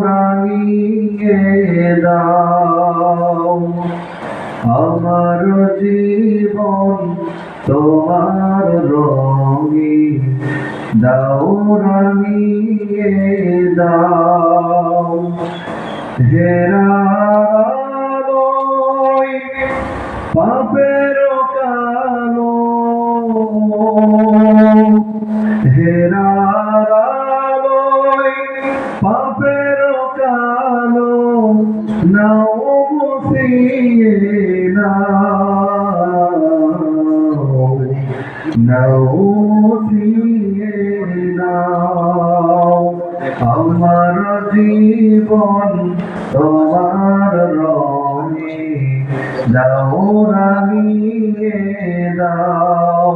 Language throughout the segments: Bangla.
রঙে দাও। আমার জীবন তোমার রঙে দাও। রাঙিয়ে দাও হেরালয় পাপের আমার জীবন তোমার রঙে দাও রাঙিয়ে দাও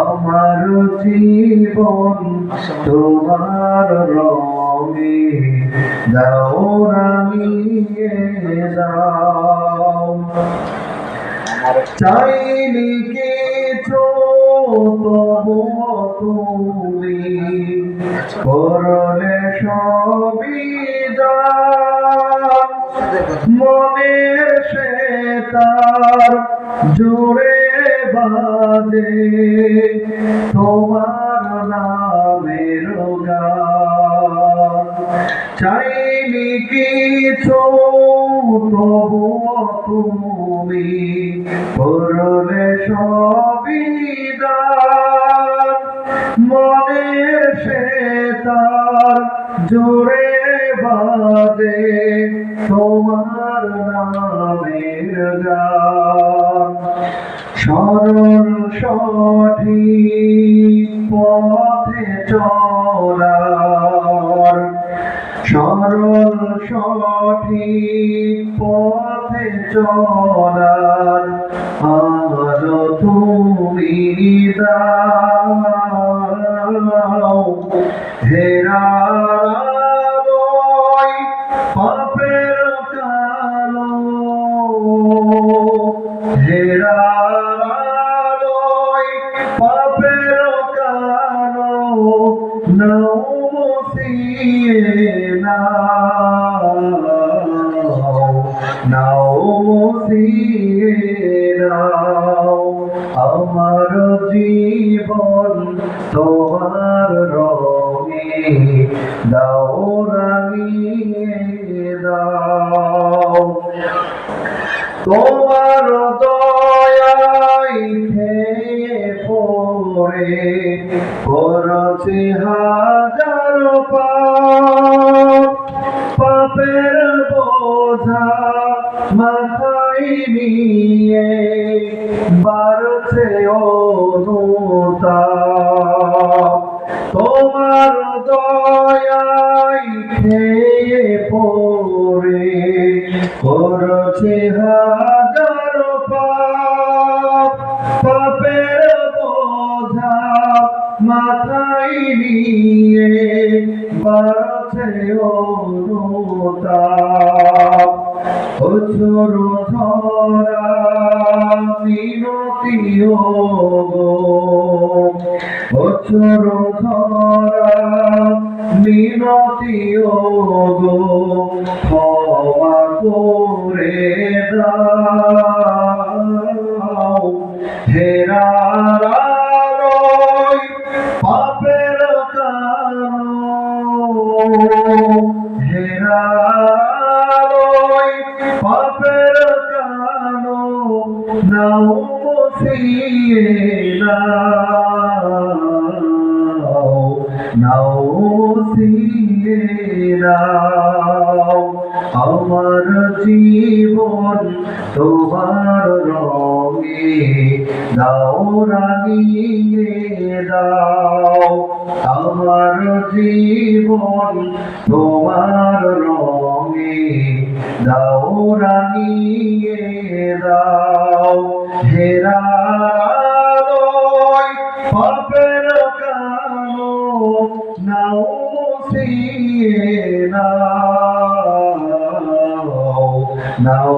আমার জীবন তোমার রঙে দাও রাঙিয়ে দাও চাইনি কিছু তবু তুমি করলে সবিদান মনের সে তার জোরে বাজে। তোমার নামের গান চাইনি কিছু তবু তুমি করলে সবিদান মনের সে তার জোরে বাজে তোমার নামের গান। সরল সঠিক পথে চলার সরল সঠিক পথে চলার আর তুমি দাও হেরালয় পাপের কালো। হেরালয় পাপের কালো। নাও মুছিয়ে নাও নাও আমার জীবন তোমার রঙে দাও দাও। তোমার দয়াই পড়ে করছে হাজার নিয়ে বাড়ছে অনুতাপ। তোমার দয়াই খেয়ে পড়ে, করছে হাজার পাপ। পাপের বোঝা মাথায় নিয়ে বাড়ছে অনুতাপ। অচর ধরা মিনতি অচর ধরা মিনতি ক্ষমা করে দাও হেরালয় নাও মুছিয়ে নাও আমার জীবন তোমার রঙে দাও রাঙিয়ে দাও আমার জীবন তোমার রঙে দাও রাঙিয়ে দাও হেরালয়, পাপের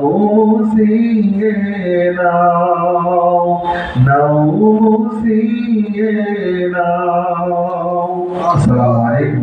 মুছিয়ে নাও মুছিয়ে নাও আসসালামু আলাইকুম